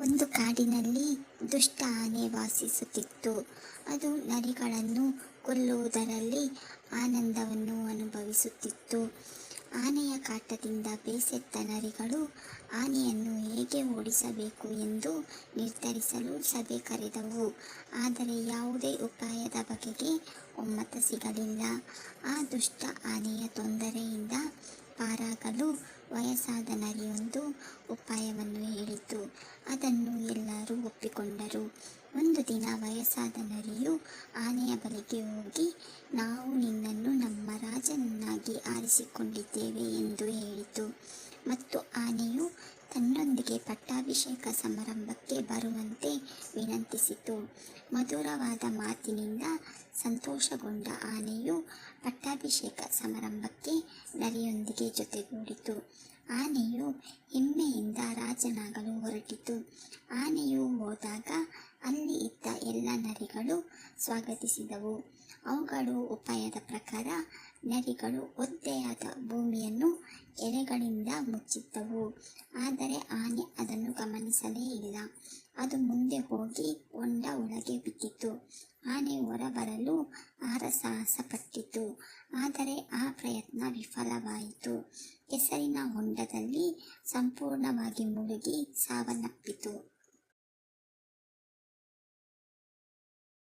ಒಂದು ಕಾಡಿನಲ್ಲಿ ದುಷ್ಟ ಆನೆ ವಾಸಿಸುತ್ತಿತ್ತು. ಅದು ನರಿಗಳನ್ನು ಕೊಲ್ಲುವುದರಲ್ಲಿ ಆನಂದವನ್ನು ಅನುಭವಿಸುತ್ತಿತ್ತು. ಆನೆಯ ಕಾಟದಿಂದ ಬೇಸೆತ್ತ ನರಿಗಳು ಆನೆಯನ್ನು ಹೇಗೆ ಓಡಿಸಬೇಕು ಎಂದು ನಿರ್ಧರಿಸಲು ಸಭೆ ಕರೆದವು. ಆದರೆ ಯಾವುದೇ ಉಪಾಯದ ಬಗೆಗೆ ಒಮ್ಮತ ಸಿಗಲಿಲ್ಲ. ಆ ದುಷ್ಟ ಆನೆಯ ತೊಂದರೆಯಿಂದ ಪಾರಾಗಲು ವಯಸ್ಸಾದ ನರಿಯೊಂದು ಉಪಾಯವನ್ನು ಹೇಳಿತು. ಅದನ್ನು ಎಲ್ಲರೂ ಒಪ್ಪಿಕೊಂಡರು. ಒಂದು ದಿನ ವಯಸ್ಸಾದ ನರಿಯು ಆನೆಯ ಬಳಿಗೆ ಹೋಗಿ, ನಾವು ನಿನ್ನನ್ನು ನಮ್ಮ ರಾಜನನ್ನಾಗಿ ಆರಿಸಿಕೊಂಡಿದ್ದೇವೆ ಎಂದು ಹೇಳಿತು. ಮತ್ತು ಆನೆಯು ತನ್ನೊಂದಿಗೆ ಪಟ್ಟಾಭಿಷೇಕ ಸಮಾರಂಭಕ್ಕೆ ಬರುವಂತೆ ವಿನಂತಿಸಿತು. ಮಧುರವಾದ ಮಾತಿನಿಂದ ಸಂತೋಷಗೊಂಡ ಆನೆಯು ಪಟ್ಟಾಭಿಷೇಕ ಸಮಾರಂಭಕ್ಕೆ ನರಿಯೊಂದಿಗೆ ಜೊತೆಗೂಡಿತು. ಆನೆಯು ಹೆಮ್ಮೆಯಿಂದ ರಾಜನಾಗಲು ಹೊರಟಿತು. ಆನೆಯು ಹೋದಾಗ ಅಲ್ಲಿ ಇದ್ದ ಎಲ್ಲ ನರಿಗಳು ಸ್ವಾಗತಿಸಿದವು. ಅವುಗಳು ಉಪಾಯದ ಪ್ರಕಾರ ನರಿಗಳು ಒದ್ದೆಯಾದ ಭೂಮಿಯನ್ನು ಎಲೆಗಳಿಂದ ಮುಚ್ಚಿದ್ದವು. ಆದರೆ ಆನೆ ಅದನ್ನು ಗಮನಿಸಲೇ ಇಲ್ಲ. ಅದು ಮುಂದೆ ಹೋಗಿ ಹೊಂಡ ಒಳಗೆ ಬಿದ್ದಿತು. ಆನೆ ಹೊರಬರಲು ಹರಸಾಹಸ ಪಟ್ಟಿತು ಆದರೆ ಆ ಪ್ರಯತ್ನ ವಿಫಲವಾಯಿತು. ಕೆಸರಿನ ಹೊಂಡದಲ್ಲಿ ಸಂಪೂರ್ಣವಾಗಿ ಮುಳುಗಿ ಸಾವನ್ನಪ್ಪಿತು.